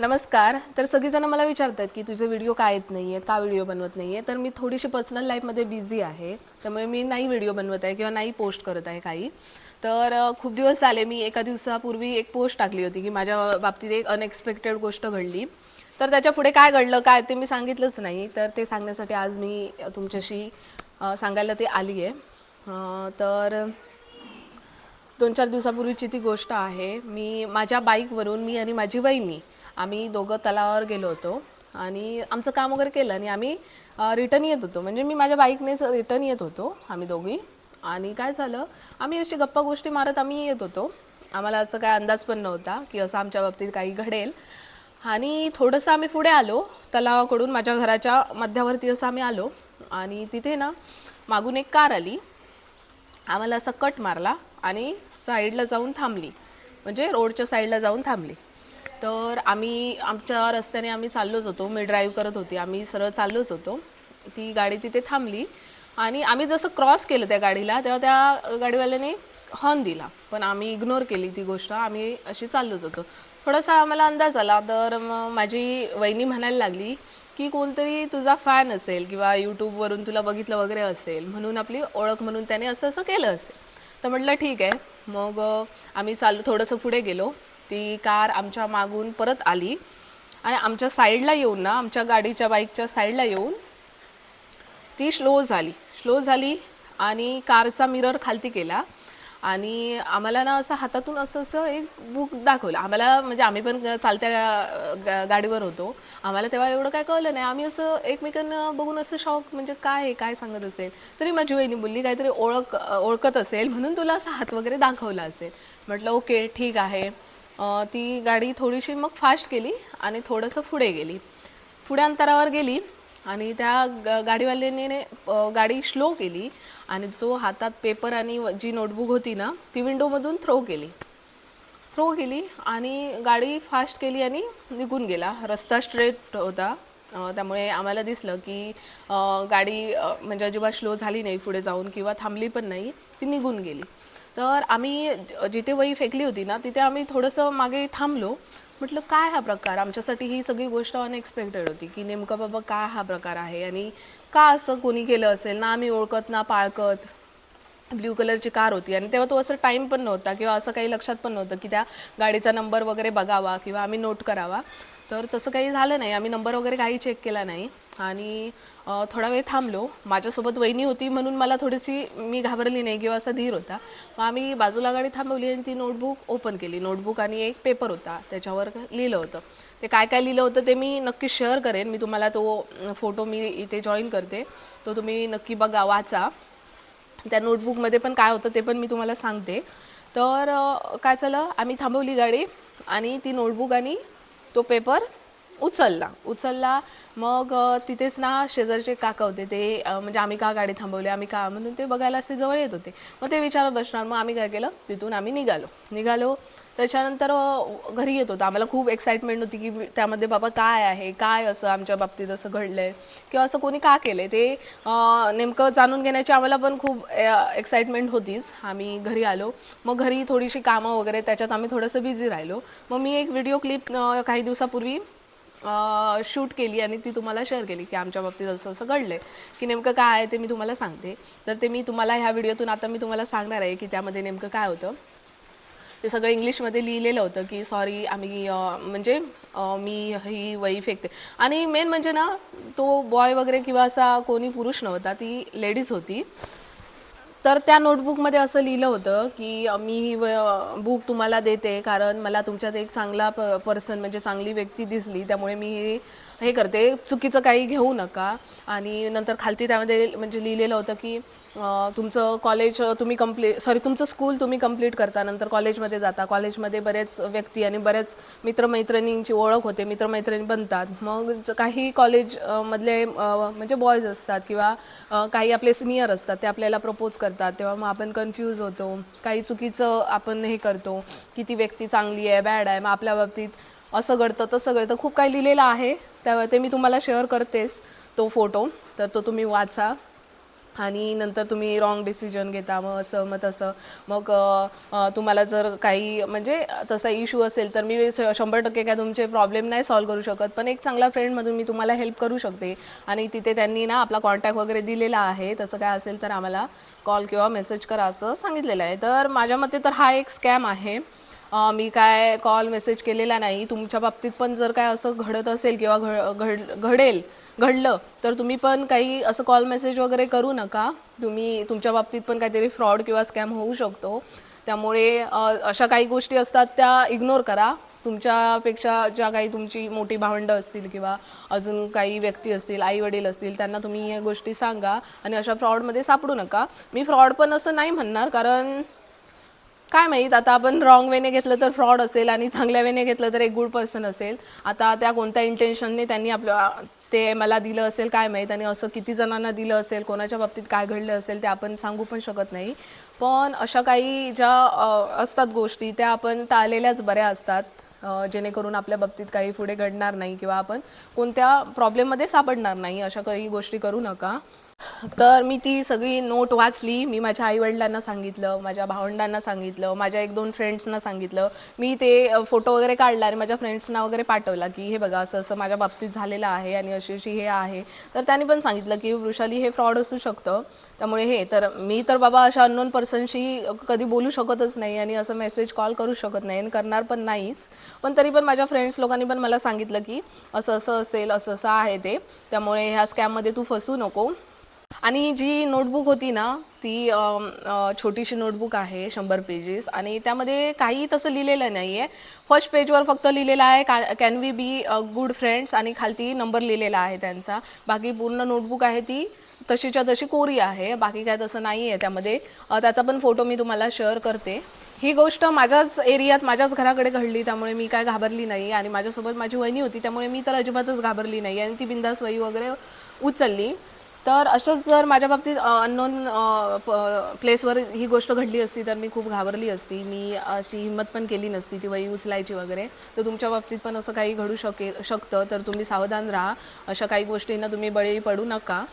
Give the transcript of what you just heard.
नमस्कार. तर सगळीजण मला विचारतात की तुझे व्हिडिओ का येत नाही आहेत का व्हिडिओ बनवत नाही आहे तर मी थोडीशी पर्सनल लाईफमध्ये बिझी आहे. त्यामुळे मी नाही व्हिडिओ बनवत आहे किंवा नाही पोस्ट करत आहे काही. तर खूप दिवस झाले मी एका दिवसापूर्वी एक पोस्ट टाकली होती की माझ्या बाबतीत एक अनएक्सपेक्टेड गोष्ट घडली. तर त्याच्या पुढे काय घडलं काय ते मी सांगितलंच नाही. तर ते सांगण्यासाठी आज मी तुमच्याशी सांगायला ते आली आहे तर दोन चार दिवसापूर्वीची ती गोष्ट आहे. मी माझ्या बाईकवरून मी आणि माझी बहिणी आम्ही दोघं तलावावर गेलो होतो आणि आमचं काम वगैरे केलं आणि आम्ही रिटर्न येत होतो. म्हणजे मी माझ्या बाईकनेच रिटर्न येत होतो आम्ही दोघी. आणि काय झालं आम्ही अशी गप्पा गोष्टी मारत आम्ही येत होतो. आम्हाला असं काय अंदाज पण नव्हता की असं आमच्या बाबतीत काही घडेल. आणि थोडंसं आम्ही पुढे आलो तलावाकडून माझ्या घराच्या मध्यावरती असं आम्ही आलो. आणि तिथे ना मागून एक कार आली. आम्हाला असा कट मारला आणि साईडला जाऊन थांबली. म्हणजे रोडच्या साईडला जाऊन थांबली. तर आम्ही आमच्या रस्त्याने आम्ही चाललोच होतो. मी ड्राईव्ह करत होती. आम्ही सरळ चाललोच होतो. ती गाडी तिथे थांबली. आणि आम्ही जसं क्रॉस केलं त्या गाडीला तेव्हा त्या गाडीवाल्याने हॉर्न दिला. पण आम्ही इग्नोर केली ती गोष्ट. आम्ही अशी चाललोच होतो. थोडासा आम्हाला अंदाज आला. तर मग माझी वहिनी म्हणायला लागली की कोणतरी तुझा फॅन असेल किंवा यूट्यूबवरून तुला बघितलं वगैरे असेल म्हणून आपली ओळख म्हणून त्याने असं असं केलं असेल. तर म्हटलं ठीक आहे. मग आम्ही चालू थोडंसं पुढे गेलो. ती कार आमच्या मागून परत आली. आणि आमच्या साईडला येऊन ना आमच्या गाडीच्या बाईकच्या साईडला येऊन ती स्लो झाली. स्लो झाली आणि कारचा मिरर खालती केला. आणि आम्हाला ना असं हातातून असं असं एक बुक दाखवलं. आम्हाला म्हणजे आम्ही पण चालत्या गा- गाडीवर होतो. आम्हाला तेव्हा एवढं काय कळलं नाही. आम्ही असं एकमेकांना बघून असं शॉक म्हणजे काय आहे काय सांगत असेल? तरी माझी वहिनी बोलली काहीतरी ओळख ओळखत असेल म्हणून तुला असं हात वगैरे दाखवला असेल. म्हटलं ओके ठीक आहे. ती गाडी थोडीशी मग फास्ट केली आणि थोडंसं पुढे गेली. पुढे अंतरावर गेली आणि त्या ग- गाडीवाल्याने गाडी स्लो केली आणि जो हातात पेपर आणि व- जी नोटबुक होती ना ती विंडोमधून थ्रो केली. थ्रो केली आणि गाडी फास्ट केली आणि निघून गेला. रस्ता स्ट्रेट होता. त्यामुळे आम्हाला दिसलं की गाडी म्हणजे अजिबात स्लो झाली नाही पुढे जाऊन किंवा थांबली पण नाही ती निघून गेली. तर आम्ही जिथे वही फेकली होती ना तिथे आम्ही थोडंसं मागे थांबलो. म्हटलं काय हा प्रकार? आमच्यासाठी ही सगळी गोष्ट अनएक्सपेक्टेड होती की नेमकं बाबा काय हा प्रकार आहे? आणि का असं कोणी केलं असेल? ना आम्ही ओळखत ना पाळकत ब्ल्यू कलरची कार होती आणि तेव्हा तो असं टाईम पण नव्हता किंवा असं काही लक्षात पण नव्हतं की त्या गाडीचा नंबर वगैरे बघावा किंवा आम्ही नोट करावा. तर तसं काही झालं नाही. आम्ही नंबर वगैरे काही चेक केला नाही. आणि थोडा वेळ थांबलो. माझ्यासोबत वहिनी होती म्हणून मला थोडीशी मी घाबरली नाही किंवा असा धीर होता. मग आम्ही बाजूला गाडी थांबवली आणि ती नोटबुक ओपन केली. नोटबुक आणि एक पेपर होता. त्याच्यावर लिहिलं होतं. ते काय काय लिहिलं होतं ते मी नक्की शेअर करेन. मी तुम्हाला तो फोटो मी इथे जॉईन करते. तो तुम्ही नक्की बघा वाचा. त्या नोटबुकमध्ये पण काय होतं ते पण मी तुम्हाला सांगते. तर काय झालं? आम्ही थांबवली गाडी आणि ती नोटबुक आणि तो पेपर उचलला. उचलला. मग तिथेच ना शेजारचे काका होते ते म्हणजे आम्ही का गाडी थांबवली आम्ही का म्हणून ते बघायला असे जवळ येत होते. मग ते विचारत बसणार. मग आम्ही काय केलं? तिथून आम्ही निघालो. निघालो. त्याच्यानंतर घरी येत होतो. आम्हाला खूप एक्साइटमेंट होती की त्यामध्ये बाबा काय आहे? काय असं आमच्या बाबतीत असं घडलं आहे किंवा असं कोणी का केलं आहे ते नेमकं जाणून घेण्याची आम्हाला पण खूप एक्साइटमेंट होतीच. आम्ही घरी आलो. मग घरी थोडीशी कामं वगैरे त्याच्यात आम्ही थोडंसं बिझी राहिलो. मग मी एक व्हिडिओ क्लिप काही दिवसापूर्वी शूट केली आणि ती तुम्हाला शेअर केली की आमच्या बाबतीत असं असं आहे की नेमकं काय आहे ते मी तुम्हाला सांगते. तर ते मी तुम्हाला ह्या व्हिडिओतून आता मी तुम्हाला सांगणार आहे की त्यामध्ये नेमकं काय होतं. ते सगळं इंग्लिशमध्ये लिहिलेलं होतं की सॉरी आम्ही म्हणजे मी ही वही फेकते. आणि मेन म्हणजे ना तो बॉय वगैरे किंवा असा कोणी पुरुष नव्हता ती लेडीज होती. तर त्या नोटबुकमध्ये असं लिहिलं होतं की मी ही बुक तुम्हाला देते कारण मला तुमच्यात एक चांगला प पर्सन म्हणजे चांगली व्यक्ती दिसली त्यामुळे मी हे- हे करते. चुकीचं काही घेऊ नका. आणि नंतर खालती त्यामध्ये म्हणजे लिहिलेलं होतं की तुमचं कॉलेज तुम्ही कम्प्ली सॉरी तुमचं स्कूल तुम्ही कंप्लीट करता. नंतर कॉलेजमध्ये जाता. कॉलेजमध्ये बरेच व्यक्ती आणि बरेच मित्रमैत्रिणींची ओळख होते. मित्रमैत्रिणी बनतात. मग काही कॉलेज मधले म्हणजे बॉयज असतात किंवा काही आपले सिनियर असतात. ते आपल्याला प्रपोज करतात. तेव्हा मग आपण कन्फ्यूज होतो. काही चुकीचं आपण हे करतो. की ती व्यक्ती चांगली आहे बॅड आहे. मग आपल्या बाबतीत असं घडतं तसं घडतं. खूप काही लिहिलेलं आहे. त्यावर ते मी तुम्हाला शेअर करतेच तो फोटो तर तो तुम्ही वाचा. आणि नंतर तुम्ही रॉंग डिसिजन घेता मग असं मग तसं. मग तुम्हाला जर काही म्हणजे तसा इश्यू असेल तर मी श- शंभर टक्के काय तुमचे प्रॉब्लेम नाही सॉल्व्ह करू शकत. पण एक चांगला फ्रेंडमधून मी तुम्हाला हेल्प करू शकते. आणि तिथे त्यांनी ना आपला कॉन्टॅक्ट वगैरे दिलेला आहे. तसं काय असेल तर आम्हाला कॉल किंवा मेसेज करा असं सांगितलेलं आहे. तर माझ्या मते तर हा एक स्कॅम आहे. मी काय कॉल मेसेज केलेला नाही. तुमच्या बाबतीत पण जर काय असं घडत असेल किंवा घड घड घडेल घडलं तर तुम्ही पण काही असं कॉल मेसेज वगैरे करू नका. तुम्ही तुमच्या बाबतीत पण काहीतरी फ्रॉड किंवा स्कॅम होऊ शकतो. त्यामुळे अशा काही गोष्टी असतात त्या इग्नोर करा. तुमच्यापेक्षा ज्या काही तुमची मोठी भावंडं असतील किंवा अजून काही व्यक्ती असतील आई वडील असतील त्यांना तुम्ही या गोष्टी सांगा आणि अशा फ्रॉडमध्ये सापडू नका. मी फ्रॉड पण असं नाही म्हणणार कारण काय माहीत आता आपण रॉंग वेने घेतलं तर फ्रॉड असेल आणि चांगल्या वेने घेतलं तर एक गुड पर्सन असेल. आता त्या कोणत्या इंटेन्शनने त्यांनी आपलं ते मला दिलं असेल काय माहीत आणि असं किती जणांना दिलं असेल कोणाच्या बाबतीत काय घडलं असेल ते आपण सांगू पण शकत नाही. पण अशा काही ज्या असतात गोष्टी त्या आपण टाळलेल्याच बऱ्या असतात जेणेकरून आपल्या बाबतीत काही पुढे घडणार नाही किंवा आपण कोणत्या प्रॉब्लेममध्ये सापडणार नाही अशा काही गोष्टी करू नका. तर मी ती सगळी नोट वाचली. मी माझ्या आईवडिलांना सांगितलं माझ्या भावंडांना सांगितलं माझ्या एक दोन फ्रेंड्सना सांगितलं. मी ते फोटो वगैरे काढला आणि माझ्या फ्रेंड्सना वगैरे पाठवला की हे बघा असं असं माझ्या बाबतीत झालेलं आहे आणि अशी अशी हे आहे. तर त्यांनी पण सांगितलं की वृषाली हे फ्रॉड असू शकतं. त्यामुळे हे तर मी तर बाबा अशा अननोन पर्सनशी कधी बोलू शकतच नाही आणि असं मेसेज कॉल करू शकत नाही आणि करणार पण नाहीच. पण तरी पण माझ्या फ्रेंड्स लोकांनी पण मला सांगितलं की असं असं असेल असं असं आहे ते. त्यामुळे ह्या स्कॅममध्ये तू फसू नको. आणि जी नोटबुक होती ना ती छोटीशी नोटबुक आहे शंभर पेजेस आणि त्यामध्ये काही तसं लिहिलेलं नाही आहे फर्स्ट पेजवर फक्त लिहिलेलं आहे का can we be good friends आणि खालती नंबर लिहिलेला आहे त्यांचा. बाकी पूर्ण नोटबुक आहे ती तशीच्या तशी कोरी आहे. बाकी काय तसं नाही आहे त्यामध्ये त्याचा पण फोटो मी तुम्हाला शेअर करते. ही गोष्ट माझ्याच एरियात माझ्याच घराकडे घडली त्यामुळे मी काय घाबरली नाही. आणि माझ्यासोबत माझी वहिनी होती त्यामुळे मी तर अजिबातच घाबरली नाही. आणि ती बिंदास वही वगैरे उचलली. तर असंच जर माझ्या बाबतीत अननोन प्लेसवर ही गोष्ट घडली असती तर मी खूप घाबरली असती. मी अशी हिंमत पण केली नसती ती वही उचलायची वगैरे. तर तुमच्या बाबतीत पण असं काही घडू शके शकतं. तर तुम्ही सावधान राहा. अशा काही गोष्टींना तुम्ही बळी पडू नका.